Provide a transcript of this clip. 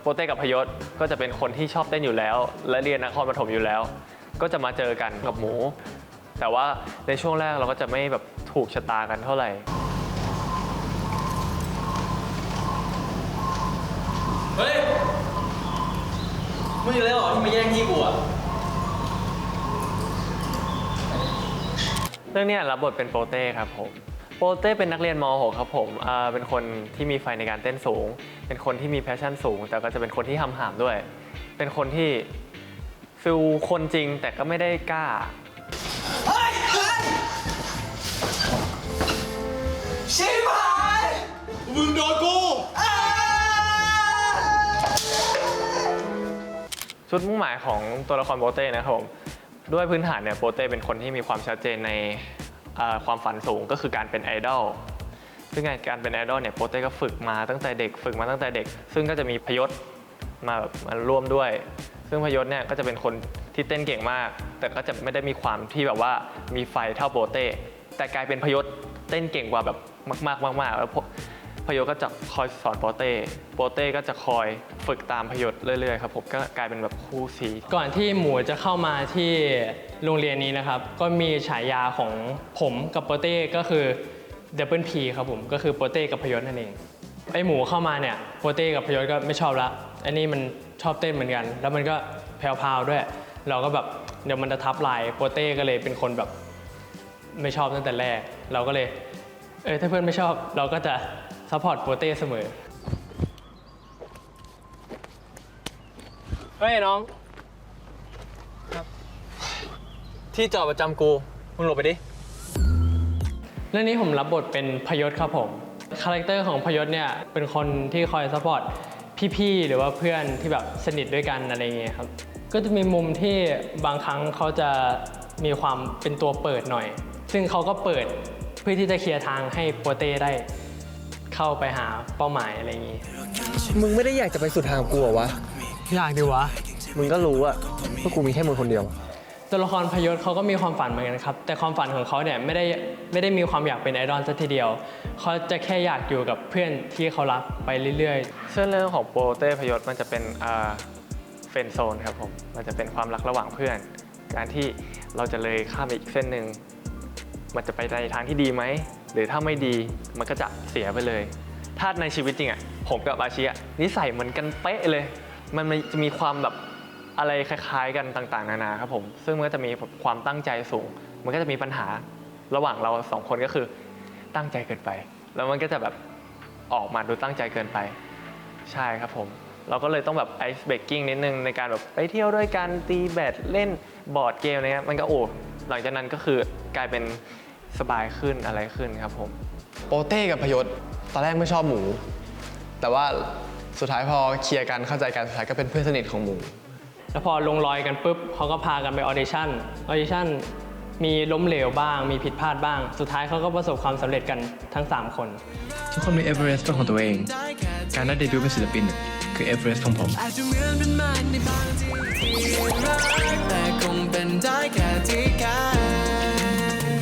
โปเต้กับพยศก็จะเป็นคนที่ชอบเต้นอยู่แล้ว และเรียนนครปฐมอยู่แล้ว ก็จะมาเจอกันกับหมู แต่ว่าในช่วงแรกเราก็จะไม่แบบถูกชะตากันเท่าไหร่เฮ้ยมึงอีกแล้วเหรอที่มาแย่งที่กูอะเรื่องเนี้ยรับบทเป็นโปเต้ครับผม โปเต้เป็นนักเรียนม .6 ครับผมอ่าเป็นคนที่มีไฟในการเต้นสูง เป็นคนที่มีแพชชั่นสูง แต่ก็จะเป็นคนที่หำหามด้วย เป็นคนที่ฟิลคนจริงแต่ก็ไม่ได้กล้าชิบหายมึงโดนกูชุดมุ่งหมายของตัวละครโปเต้นะครับผมด้วยพื้นฐานเนี่ยโปเต้เป็นคนที่มีความชัดเจนใน ความฝันสูงก็คือการเป็นไอดอลซึ่งการเป็นไอดอลเนี่ยโปเต้ก็ฝึกมาตั้งแต่เด็กฝึกมาตั้งแต่เด็ก ซึ่งก็จะมีพยศมาแบบมาร่วมด้วย ซึ่งพยศเนี่ยก็จะเป็นคนที่เต้นเก่งมาก แต่ก็จะไม่ได้มีความที่แบบว่ามีไฟเท่าโปเต้แต่กลายเป็นพยศเต้นเก่งกว่าแบบมากๆมากๆแล้ว พยศก็จะคอยสอนโปเต้ โปเต้ก็จะคอยฝึกตามพยศเรื่อยๆครับผมก็กลายเป็นแบบคู่ซี ก่อนที่หมูจะเข้ามาที่โรงเรียนนี้นะครับ ก็มีฉายาของผมกับโปเต้ก็คือเดบเบิลพีครับผมก็คือโปเต้กับพยศนั่นเอง ไอหมูเข้ามาเนี่ยโปเต้กับพยศก็ไม่ชอบละไอันนี้มันชอบเต้นเหมือนกัน แล้วมันก็แพรวๆด้วย เราก็แบบเดี๋ยวมันจะทับลายโปเต้ก็เลยเป็นคนแบบไม่ชอบตั้งแต่แรก เราก็เลย เออถ้าเพื่อนไม่ชอบเราก็จะ ซัพพอร์ตโปเต้เสมอ เฮ้ยน้อง ที่จอดประจำกูมึงหลบไปดิ เรื่องนี้ผมรับบทเป็นพยศครับผม คาแรคเตอร์ของพยศเนี่ย เป็นคนที่คอยซัพพอร์ตพี่ๆ หรือว่าเพื่อนที่แบบสนิทด้วยกันอะไรเงี้ยครับ ก็จะมีมุมที่บางครั้งเขาจะมีความเป็นตัวเปิดหน่อย ซึ่งเขาก็เปิดเพื่อที่จะเคลียร์ทางให้โปเต้ได้ เข้าไปหาเป้าหมายอะไรอย่างงี้ มึงไม่ได้อยากจะไปสุดทางกับกูเหรอวะ อยากดีวะ มึงก็รู้อะว่ากูมีแค่มึงคนเดียว ตัวละครพยศเขาก็มีความฝันเหมือนกันครับ แต่ความฝันของเขาเนี่ยไม่ได้ไม่ได้มีความอยากเป็นไอดอลสัทีเดียว เขาจะแค่อยากอยู่กับเพื่อนที่เขารักไปเรื่อยๆเส้นเรื่องของโปเต้พยศมันจะเป็นอ่าเฟนโซนครับผม มันจะเป็นความรักระหว่างเพื่อน การที่เราจะเลยข้ามไปอีกเส้นหนึ่ง มันจะไปในทางที่ดีไหม หรือถ้าไม่ดีมันก็จะเสียไปเลยถ้าในชีวิตจริงอะผมกับอาชีอะนิสัยเหมือนกันเป๊ะเลยมันมันจะมีความแบบอะไรคล้าย ๆ กันต่าง ๆ นานาครับผมซึ่งมันก็จะมีความตั้งใจสูง มันก็จะมีปัญหาระหว่างเราสองคนก็คือตั้งใจเกินไป แล้วมันก็จะแบบออกมาดูตั้งใจเกินไป ใช่ครับผมเราก็เลยต้องแบบไอซ์เบรกกิ้งนิดนึงในการแบบไปเที่ยวด้วยกันตีแบดเล่นบอร์ดเกมอะไรเงี้ยมันก็โอ้ หลังจากนั้นก็คือกลายเป็นสบายขึ้นอะไรขึ้นครับผม โปเต้กับพยศตอนแรกไม่ชอบหมู แต่ว่าสุดท้ายพอเคลียร์กันเข้าใจกันสุดท้ายก็เป็นเพื่อนสนิทของหมู แล้วพอลงรอยกันปุ๊บเขาก็พากันไปออเดชั่นออเดชั่นมีล้มเหลวบ้าง มีผิดพลาดบ้าง สุดท้ายเขาก็ประสบความสำเร็จกันทั้ง 3 คน ทุกคนมีเอเวอเรสต์เป็นของตัวเอง การได้เดบิวต์เป็นศิลปิน คือเอเวอเรสต์ของผมอาจจะเหมือนเป็นมันในบางทีที่รักแต่คงเป็นได้แค่ที่แค่